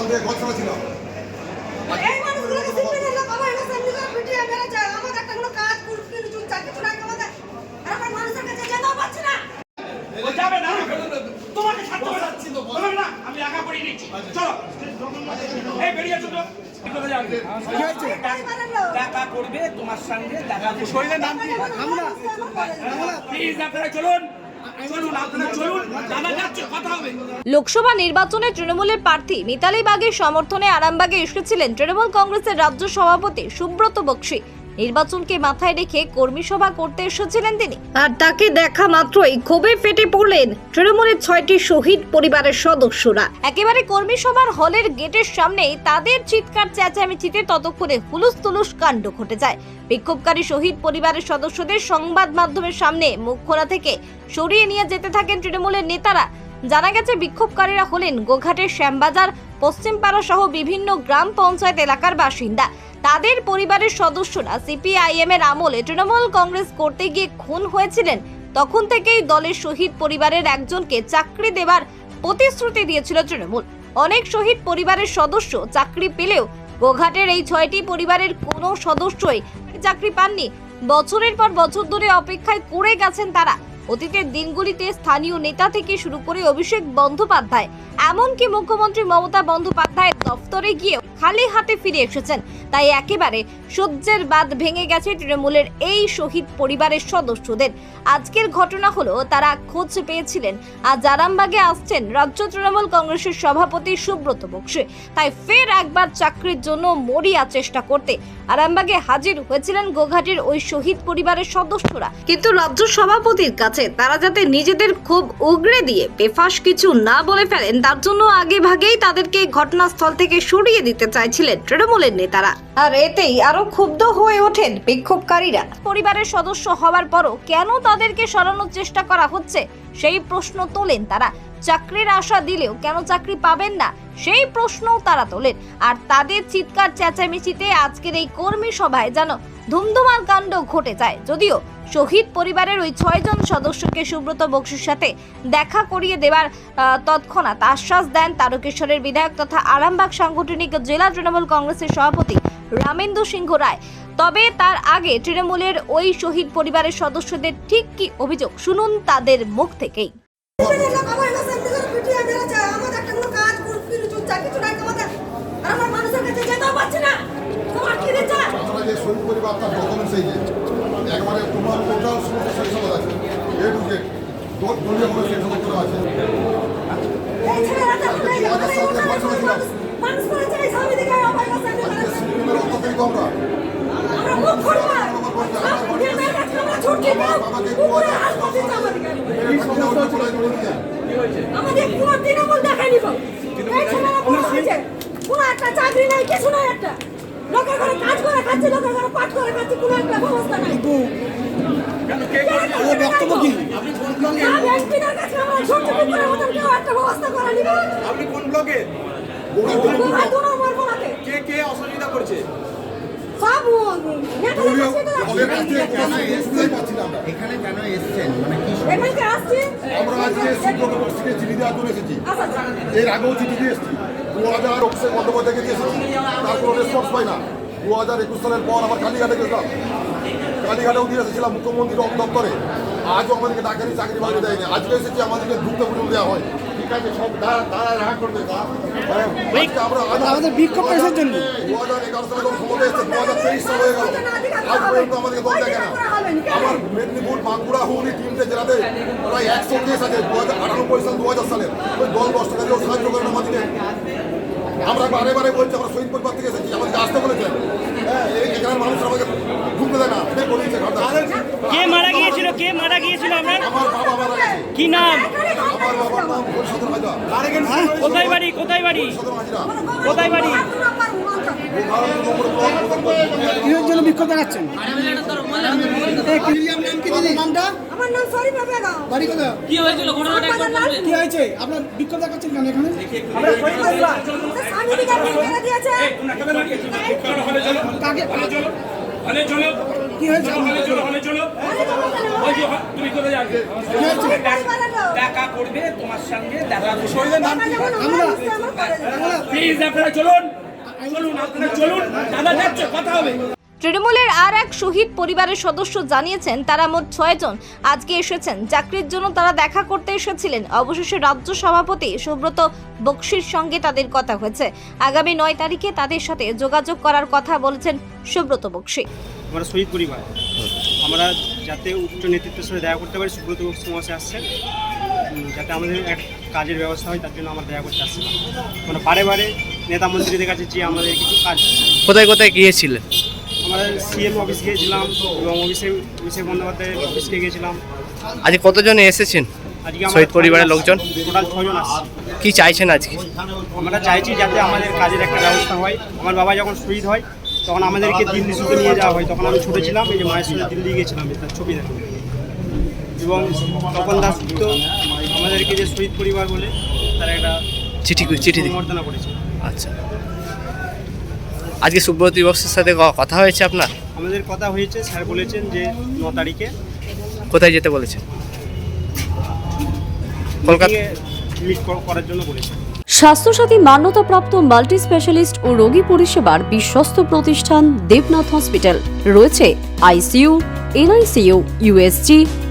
সাল থেকে গলছাড়া ছিলাম এই মানুষগুলোকে সিপিএমের লোক আমার এখানে সামনে করে পিটিয়ে মেরেছে। আমাদের একটা কোনো কাজ, কুল, কিছু, চুল, কিছু নাই আমাদের। আর আমরা মানুষের কাছে যেতেও পারছি না। ও যাবে না। তোমাকে ছাড়তে হবে না। বলবে না আমি একা পড়িয়ে নিচ্ছি। চলো। এই বেরিয়ে এসো তো। কোথায় যাবে? পরিবারের লোক। দেখা করবে তোমার সঙ্গে দেখা আপনারা চলুন। চলুন আপনারা চলুন। দাদা কথা হবে লোকসভা নির্বাচনে তৃণমূলের প্রার্থী মিতালি বাগের সমর্থনে আরামবাগে এসেছিলেন তৃণমূল কংগ্রেসের রাজ্য সভাপতি সুব্রত বক্সী। নির্বাচনকে মাথায় রেখে কর্মী সভা করতে এসেছিলেন তিনি। আর তাকে দেখা মাত্রই ক্ষোভে ফেটে পড়লেন তৃণমূলের ছয়টি শহীদ পরিবারের সদস্যরা। একেবারে কর্মী সভার হলের গেটের সামনেই তাদের চিৎকার চেঁচামেচিতে ততক্ষণে হুলুস তুলুস কাণ্ড ঘটে যায়। বিক্ষোভকারী শহীদ পরিবারের সদস্যদের সংবাদ মাধ্যমের সামনে মুখ খোলা থেকে সরিয়ে নিয়ে যেতে থাকেন তৃণমূলের নেতারা। জানা গেছে, বিক্ষোভকারীরা হলেন গোঘাটের শ্যামবাজার পশ্চিমপাড়া সহ বিভিন্ন গ্রাম পঞ্চায়েত এলাকার বাসিন্দা। তাদের পরিবারের সদস্যরা সিপিআইএম এর আমলে তৃণমূল কংগ্রেস করতে গিয়ে খুন হয়েছিলেন। তখন থেকেই দলের শহীদ পরিবারের একজনকে চাকরি দেবার প্রতিশ্রুতি দিয়েছিল তৃণমূল। অনেক শহীদ পরিবারের সদস্য চাকরি পেলেও গোঘাটের এই ছয়টি পরিবারের কোনো সদস্যই চাকরি পাননি। বছরের পর বছর ধরে অপেক্ষায় করে গেছেন তারা। অতীতের দিনগুলিতে স্থানীয় নেতা থেকে শুরু করে অভিষেক বন্দ্যোপাধ্যায়, এমনকি মুখ্যমন্ত্রী মমতা বন্দ্যোপাধ্যায়ের দফতরে গিয়েও খালি হাতে ফিরে এসেছেন। তাই একেবারে সহ্যের বাদ ভেঙে গেছে তৃণমূলের এই শহীদ পরিবারের সদস্যদের। আজকের ঘটনা হলো, তারা খোঁজ পেয়েছিলেন। আজ আরামবাগে আসছেন রাজ্য তৃণমূল কংগ্রেসের সভাপতি সুব্রত বক্সী। তাই ফের একবার চাকরির জন্য মরিয়া চেষ্টা করতে আরামবাগে হাজির হয়েছিলেন গোঘাটের ওই শহীদ পরিবারের সদস্যরা। কিন্তু রাজ্য সভাপতির কাছে তারা যাতে নিজেদের খুব উগড়ে দিয়ে বেফাস কিছু না বলে ফেলেন, তার জন্য আগে ভাগেই তাদেরকে ঘটনাস্থল থেকে সরিয়ে দিতে চাইছিলেন তৃণমূলের নেতারা। আর এতেই আরও ক্ষুব্ধ হয়ে ওঠেন বিক্ষোভকারীরা। পরিবারের সদস্য হওয়ার পরও কেন তাদেরকে সরানোর চেষ্টা করা হচ্ছে সেই প্রশ্ন তোলেন তারা। চাকরির আশা দিলেও কেন চাকরি পাবেন না সেই প্রশ্নও তারা তোলেন। আর তাদের চিৎকার চেঁচামেচিতে আজকের এই কর্মী সভায় যেন ধুমধুমার কাণ্ড ঘটে যায় যদিও শহীদ পরিবারের ওই ছয়জন সদস্যকে সুব্রত বক্সির সাথে দেখা করিয়ে দেওয়ার তৎক্ষণাৎ আশ্বাস দেন তারকেশ্বরের বিধায়ক তথা আরামবাগ সাংগঠনিক জেলা তৃণমূল কংগ্রেসের সভাপতি রামেন্দু সিংহ রায় তবে তার আগে তৃণমূলের ওই শহীদ পরিবারের সদস্যদের ঠিক কি অভিযোগ শুনুন তাদের মুখ থেকেই আমার। আমাদের আমাদের। মানুষের কাছে যেতেও পারছি না। তোমার কি রে? আপনারা যে শহীদ পরিবার তার ডকুমেন্টস এই যে একবারে তোমার টোটাল সমস্ত সেই সব আছে। এ দলীয় সেই করে আছে আমাদের তৃণমূল দেখায়নি। কোনো একটা চাকরি নাই, কিছু নাই একটা। লোকের ঘরে কাজ করে খাচ্ছে, লোকের ঘরে পাঠ করে খাচ্ছে, কোনো একটা ব্যবস্থা নাই। বক্তব্য কি? কাছে আমরা ছোট্ট কুকুরের মতন কেউ একটা ব্যবস্থা করেনি না। আপনি কোন? কে কে অসুবিধা করছে সব কাছে কাছ কেন এখানে কেন এসছেন মানে কি আসছি। আমরা আজকে বক্সিকে চিঠি দেওয়ার জন্য এসেছি আচ্ছা, আচ্ছা। এর আগেও চিঠি দিয়ে এসেছি দু হাজার অভিষেক বন্দ্যোপাধ্যায়কে দিয়ে এসেছি তার কোনো রেসপন্স পাই না। দু হাজার একুশ সালের পর আবার কালীঘাটে গেছিলাম কালীঘাটেও দিয়ে এসেছিলাম দপ্তরে। আজও আমাদেরকে ডাকারি চাকরি বানিয়ে দেয়নি। আজকে এসেছি আমাদেরকে পর্যন্ত দেওয়া হয়। ঠিক আছে সব দাঁড়া দাঁড়া রাখা করবে তা। হ্যাঁ, আমরা আমাদের বিক্ষোভ পেশের জন্য। দু হাজার এগারো সালে যখন ক্ষমতা এসেছে দু হাজার তেইশ সাল হয়ে গেল। আজ পর্যন্ত আমাদেরকে দল দেখে না। আমার মেদিনীপুর বাঁকুড়া হুগলি তিনটে জেলাতে প্রায় একশো কেস আছে দু হাজার আটানব্বই সাল দু হাজার ওই দল সাহায্য আমরা বারে বলছে আমরা শহীদ পরিবার থেকে এসেছি আমাদেরকে আসতে বলেছে। হ্যাঁ মানুষ আমাকে ঢুকতে দেয় না। বলেছে কে মারা গিয়েছিল? কে মারা গিয়েছিল আমার বাবা মারা গেছে। কি নাম? কোথায় বাড়ি? কোথায় বাড়ি? কোথায় বাড়ি। কিসের জন্য বিক্ষোভ দেখাচ্ছেন? কি হয়েছে? আপনার বিক্ষোভ দেখাচ্ছেন কেন এখানে? কি হয়েছে? ওখানে চলো ওখানে চলো ওই যে, তুমি কোথায় যাবে? দেখা করবে তোমার সঙ্গে দেখা প্লিজ আপনারা চলুন। চলুন আপনারা চলুন। দাদা যাচ্ছে কথা হবে। তৃণমূলের আর এক শহীদ পরিবারের সদস্য জানিয়েছেন তারা মোট ছয়জন আজকে এসেছেন। চাকরির জন্য তারা দেখা করতে এসেছিলেন। অবশেষে রাজ্য সভাপতি সুব্রত বক্সির সঙ্গে তাদের কথা হয়েছে। আগামী নয় তারিখে তাদের সাথে যোগাযোগ করার কথা বলেছেন সুব্রত বক্সি। আমরা শহীদ পরিবার। আমরা যাতে উচ্চ নেতৃত্বের সাথে দেখা করতে পারি সুব্রত বক্সি মহাশয় আসছেন। যাতে আমাদের এক কাজের ব্যবস্থা হয় তার জন্য আমরা দেখা করতে আসছিলাম মানে বারে বারে নেতা মন্ত্রীদের কাছে যে আমাদের কিছু কাজ কোথায় কোথায় গিয়েছিলেন আমরা সিএম অফিস গিয়েছিলাম এবং অভিষেক অভিষেক বন্দ্যোপাধ্যায়ের অফিসকে গিয়েছিলাম। আজ কতজন এসেছেন? আজকে শহীদ পরিবারের লোকজন? টোটাল ছজন আসছে কি চাইছেন আজকে? আমরা চাইছি যাতে আমাদের কাজের একটা ব্যবস্থা হয়। আমার বাবা যখন শহীদ হয় তখন আমাদেরকে দিল্লি শুধু নিয়ে যাওয়া হয়। তখন আমি ছোটো ছিলাম এই যে মায়ের সঙ্গে দিল্লি গিয়েছিলাম তার ছবি দেখো এবং তপন দাসগুপ্ত আমাদেরকে যে শহীদ পরিবার বলে তারা একটা চিঠি চিঠি দি সম্বর্ধনা করেছে। আচ্ছা। আজকে সুব্রত দিবসের সাথে কথা হয়েছে আপনার? আমাদের কথা হয়েছে স্যার বলেছেন যে ন তারিখে। কোথায় যেতে বলেছেন? কলকাতা মিট করার জন্য বলেছে স্বাস্থ্যসাথী মান্যতাপ্রাপ্ত মাল্টি স্পেশালিস্ট ও রোগী পরিষেবার বিশ্বস্ত প্রতিষ্ঠান দেবনাথ হসপিটাল। রয়েছে ICU NICU USG